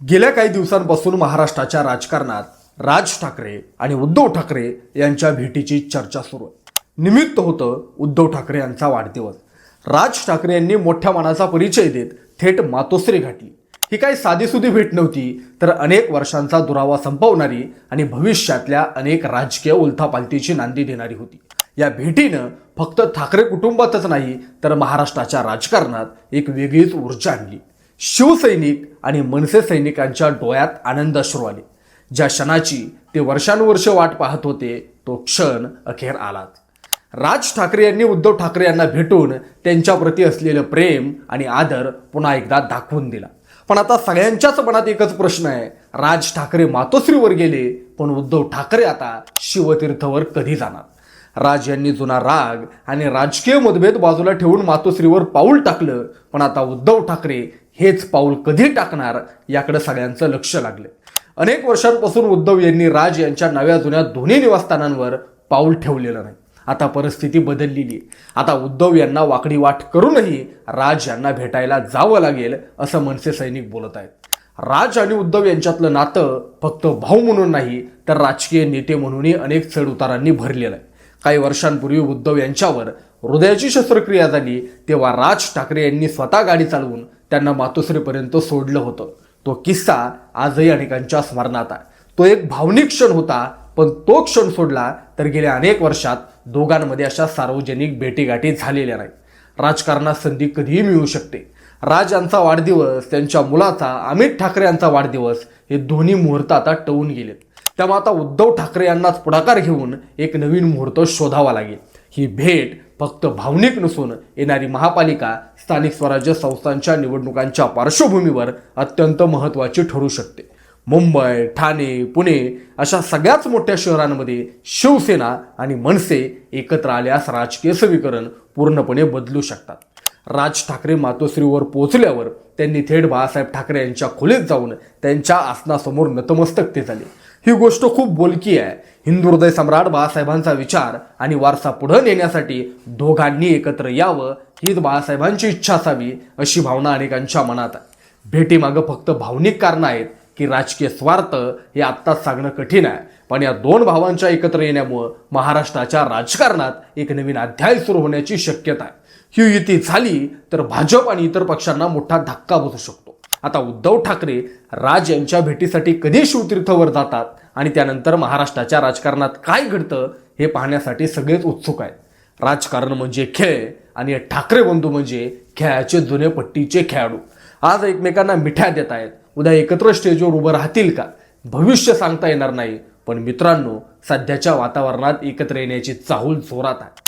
गेल्या काही दिवसांपासून महाराष्ट्राच्या राजकारणात राज ठाकरे आणि उद्धव ठाकरे यांच्या भेटीची चर्चा सुरू आहे. निमित्त होतं उद्धव ठाकरे यांचा वाढदिवस. राज ठाकरे यांनी मोठ्या मनाचा परिचय देत थेट मातोश्री घातली. ही काही साधीसुधी भेट नव्हती तर अनेक वर्षांचा दुरावा संपवणारी आणि भविष्यातल्या अनेक राजकीय उलथापालथीची नांदी देणारी होती. या भेटीनं फक्त ठाकरे कुटुंबातच नाही तर महाराष्ट्राच्या राजकारणात एक वेगळीच ऊर्जा आणली. शिवसैनिक आणि मनसे सैनिकांच्या डोळ्यात आनंद अश्रू आले. ज्या क्षणाची ते वर्षानुवर्ष वाट पाहत होते तो क्षण अखेर आलाच राज ठाकरे यांनी उद्धव ठाकरे यांना भेटून त्यांच्याप्रती असलेलं प्रेम आणि आदर पुन्हा एकदा दाखवून दिला. पण आता सगळ्यांच्याच मनात एकच प्रश्न आहे. राज ठाकरे मातोश्रीवर गेले पण उद्धव ठाकरे आता शिवतीर्थवर कधी जाणार? राज यांनी जुना राग आणि राजकीय मतभेद बाजूला ठेवून मातोश्रीवर पाऊल टाकलं. पण आता उद्धव ठाकरे हेच पाऊल कधी टाकणार याकडे सगळ्यांचं लक्ष लागलं अनेक वर्षांपासून उद्धव यांनी राज यांच्या नव्या जुन्या दोन्ही निवासस्थानांवर पाऊल ठेवलेलं नाही. आता परिस्थिती बदललेली आहे. आता उद्धव यांना वाकडी वाट करूनही राज यांना भेटायला जावं लागेल असं मनसे सैनिक बोलत आहेत. राज आणि उद्धव यांच्यातलं नातं फक्त भाऊ म्हणून नाही तर राजकीय नेते म्हणूनही अनेक चढ उतारांनी भरलेलं आहे. काही वर्षांपूर्वी उद्धव यांच्यावर हृदयाची शस्त्रक्रिया झाली तेव्हा राज ठाकरे यांनी स्वतः गाडी चालवून त्यांना मातोश्रीपर्यंत सोडलं होतं. तो किस्सा आजही अनेकांच्या स्मरणात आहे. तो एक भावनिक क्षण होता पण तो क्षण सोडला तर गेल्या अनेक वर्षात दोघांमध्ये अशा सार्वजनिक भेटीगाठी झालेल्या नाहीत. राजकारणात संधी कधीही मिळू शकते. राज यांचा वाढदिवस त्यांच्या मुलाचा अमित ठाकरे यांचा वाढदिवस हे दोन्ही मुहूर्त आता टवून गेलेत. त्यामुळे आता उद्धव ठाकरे यांनाच पुढाकार घेऊन एक नवीन मुहूर्त शोधावा लागेल. ही भेट फक्त भावनिक नसून येणारी महापालिका स्थानिक स्वराज्य संस्थांच्या निवडणुकांच्या पार्श्वभूमीवर अत्यंत महत्त्वाची ठरू शकते. मुंबई ठाणे पुणे अशा सगळ्याच मोठ्या शहरांमध्ये शिवसेना आणि मनसे एकत्र आल्यास राजकीय समीकरण पूर्णपणे बदलू शकतात. राज ठाकरे मातोश्रीवर पोहोचल्यावर त्यांनी थेट बाळासाहेब ठाकरे यांच्या खोलीत जाऊन त्यांच्या आसनासमोर नतमस्तक ते झाले. ही गोष्ट खूप बोलकी आहे. हिंदू हृदय सम्राट बाळासाहेबांचा विचार आणि वारसा पुढे नेण्यासाठी दोघांनी एकत्र यावं हीच बाळासाहेबांची इच्छा असावी अशी भावना अनेकांच्या मनात आहे. भेटीमागं फक्त भावनिक कारणं आहेत की राजकीय स्वार्थ हे आत्ताच सांगणं कठीण आहे. पण या दोन भावांच्या एकत्र येण्यामुळं महाराष्ट्राच्या राजकारणात एक नवीन अध्याय सुरू होण्याची शक्यता आहे. ही युती झाली तर भाजप आणि इतर पक्षांना मोठा धक्का बसू शकतो. आता उद्धव ठाकरे राज यांच्या भेटीसाठी कधी शिवतीर्थवर जातात आणि त्यानंतर महाराष्ट्राच्या राजकारणात काय घडतं हे पाहण्यासाठी सगळेच उत्सुक आहेत. राजकारण म्हणजे खेळ आणि ठाकरे बंधू म्हणजे खेळाचे जुने पट्टीचे खेळाडू. आज एकमेकांना मिठ्या देत आहेत. उद्या एकत्र स्टेजवर उभं राहतील का? भविष्य सांगता येणार नाही. पण मित्रांनो सध्याच्या वातावरणात एकत्र येण्याची चाहूल जोरात आहे.